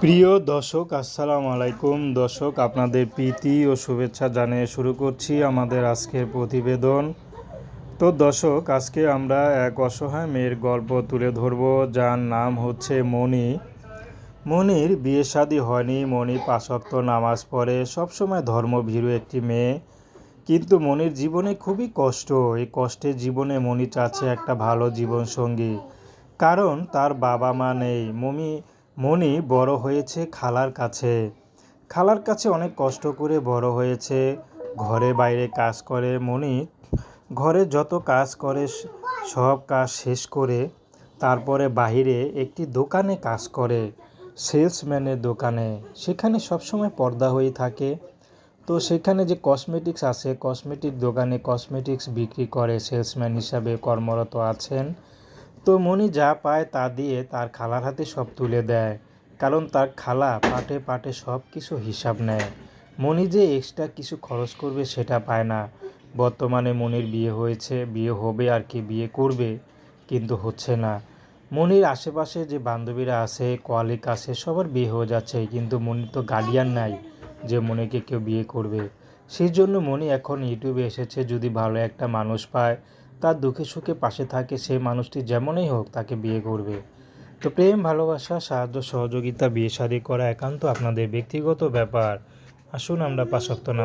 প্রিয় দর্শক, আসসালামু আলাইকুম। দর্শক, আপনাদের প্রীতি ও শুভেচ্ছা জানিয়ে শুরু করছি আমাদের আজকের প্রতিবেদন। তো দর্শক, আজকে আমরা এক অসহায় মেয়ের গল্প তুলে ধরব, যার নাম হচ্ছে মণি। মনির বিয়ে শাদী হয়নি, মণি পাশক্ত নামাজ পড়ে, সবসময় ধর্মভীরু একটি মেয়ে। কিন্তু মনির জীবনে খুবই কষ্ট। এই কষ্টের জীবনে মনি চাচ্ছে একটা ভালো জীবনসঙ্গী। কারণ তার বাবা মা নেই। মমি মনি বড় হয়েছে খালার কাছে। খালার কাছে অনেক কষ্ট করে বড় হয়েছে। ঘরে বাইরে কাজ করে মনি ঘরে যত কাজ করে সব কাজ শেষ করে তারপরে বাইরে একটি দোকানে কাজ করে, সেলসম্যানের দোকানে। সেখানে সবসময় পর্দা হয়ে থাকে। তো সেখানে যে কসমেটিক্স আছে, কসমেটিক দোকানে কসমেটিক্স বিক্রি করে সেলসম্যান হিসাবে কর্মরত আছেন। তো মনি যা পায় তা দিয়ে তার খালার হাতে সব তুলে দেয়। কারণ তার খালা পাটে পাটে সব কিছু হিসাব নেয়। মনি যে এক্সট্রা কিছু খরচ করবে সেটা পায় না। বর্তমানে মনির বিয়ে হয়েছে, বিয়ে হবে আর কি বিয়ে করবে, কিন্তু হচ্ছে না। মনির আশেপাশে যে বান্ধবীরা আছে কোয়ালিক আছে, সবার বিয়ে হয়ে যাচ্ছে, কিন্তু মনির তো গার্ডিয়ান নাই যে মনিকে কেউ বিয়ে করবে। সেই জন্য মনি এখন ইউটিউবে এসেছে, যদি ভালো একটা মানুষ পায় তার দুঃখে সুখে পাশে থাকে সেই মানুষটি যেমনই হোক তাকে বিয়ে করবে। তো প্রেম, ভালোবাসা, সাহায্য, সহযোগিতা, বিয়ে শাদী করা একান্ত আপনাদের ব্যক্তিগত ব্যাপার। আসুন আমরা পাশক্ত নামাজ